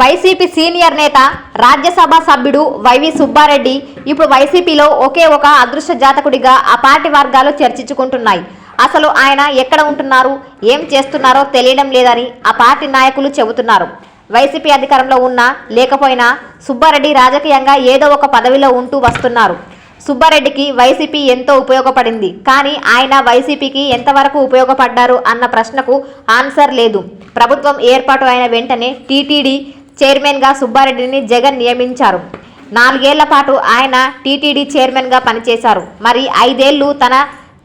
YCP senior నేత రాజ్యసభ సభ్యుడు YV Subbareddy ఇప్పుడు వైసీపీలో ఒకే ఒక అదృశ్య జాతకుడిగా ఆ పార్టీ వర్గాలు చర్చించుకుంటున్నాయి. అసలు ఆయన ఎక్కడ ఉంటున్నారు? ఏం చేస్తున్నారో తెలియడం లేదని ఆ పార్టీ నాయకులు చెబుతున్నారు. వైసీపీ అధికారంలో ఉన్నా లేకపోయినా సుబ్బారెడ్డి రాజకీయంగా ఏదో ఒక పదవిలో ఉంటూ వస్తున్నారు. సుబ్బారెడ్డికి వైసీపీ ఎంతో ఉపయోగపడింది. కానీ ఆయన వైసీపీకి ఎంతవరకు ఉపయోగపడ్డారు అన్న ప్రశ్నకు ఆన్సర్ లేదు. ప్రభుత్వం ఏర్పాటు అయిన వెంటనే టీటీడీ చైర్మన్గా సుబ్బారెడ్డిని జగన్ నియమించారు. నాలుగేళ్ళ పాటు ఆయన టీటీడీ చైర్మన్గా పనిచేశారు. మరి ఐదేళ్ళు తన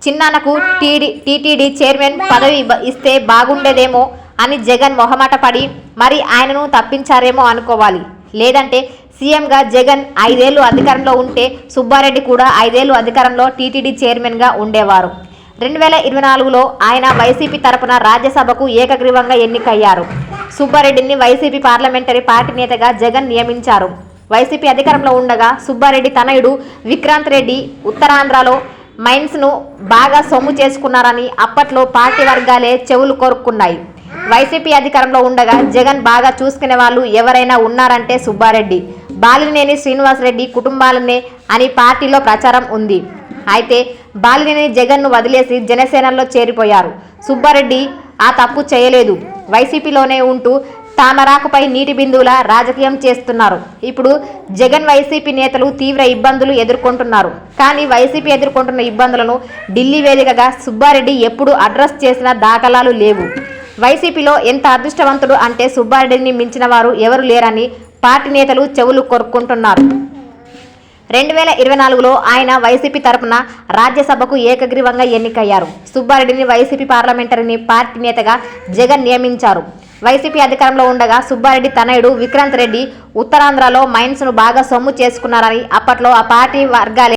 చిన్నాన్నకు టీడీ టీటీడీ చైర్మన్ పదవి ఇస్తే బాగుండేదేమో అని జగన్ మొహమాట పడి మరి ఆయనను తప్పించారేమో అనుకోవాలి. లేదంటే సీఎంగా జగన్ ఐదేళ్ళు అధికారంలో ఉంటే సుబ్బారెడ్డి కూడా ఐదేళ్ళు అధికారంలో టీటీడీ చైర్మన్గా ఉండేవారు. రెండు వేల ఇరవై నాలుగులో ఆయన వైసీపీ తరపున రాజ్యసభకు ఏకగ్రీవంగా ఎన్నికయ్యారు. సుబ్బారెడ్డిని వైసీపీ పార్లమెంటరీ పార్టీ నేతగా జగన్ నియమించారు. వైసీపీ అధికారంలో ఉండగా సుబ్బారెడ్డి తనయుడు విక్రాంత్ రెడ్డి ఉత్తరాంధ్రలో మైన్స్ను బాగా సొమ్ము చేసుకున్నారని అప్పట్లో పార్టీ వర్గాలే చెవులు కోరుకున్నాయి వైసీపీ అధికారంలో ఉండగా జగన్ బాగా చూసుకునే వాళ్ళు ఎవరైనా ఉన్నారంటే సుబ్బారెడ్డి. బాలినేని శ్రీనివాసరెడ్డి కుటుంబాలనే అని పార్టీలో ప్రచారం ఉంది. అయితే బాలినేని జగన్ను వదిలేసి జనసేనలో చేరిపోయారు. సుబ్బారెడ్డి ఆ తప్పు చేయలేదు. వైసీపీలోనే ఉంటూ తామరాకుపై నీటి బిందువుల రాజకీయం చేస్తున్నారు. ఇప్పుడు జగన్ వైసీపీ నేతలు తీవ్ర ఇబ్బందులు ఎదుర్కొంటున్నారు. కానీ వైసీపీ ఎదుర్కొంటున్న ఇబ్బందులను ఢిల్లీ వేదికగా సుబ్బారెడ్డి ఎప్పుడు అడ్రస్ చేసిన దాఖలాలు లేవు. వైసీపీలో ఎంత అదృష్టవంతుడు అంటే సుబ్బారెడ్డిని మించిన వారు ఎవరు లేరని పార్టీ నేతలు చెవులు కొరుక్కుంటున్నారు. రెండు వేల ఇరవై నాలుగులో ఆయన వైసీపీ తరపున రాజ్యసభకు ఏకగ్రీవంగా ఎన్నికయ్యారు. సుబ్బారెడ్డిని వైసీపీ పార్లమెంటరీని పార్టీ నేతగా జగన్ నియమించారు. వైసీపీ అధికారంలో ఉండగా సుబ్బారెడ్డి తనయుడు విక్రాంత్ రెడ్డి ఉత్తరాంధ్రలో మైన్స్ను బాగా సొమ్ము చేసుకున్నారని అప్పట్లో ఆ పార్టీ వర్గాలే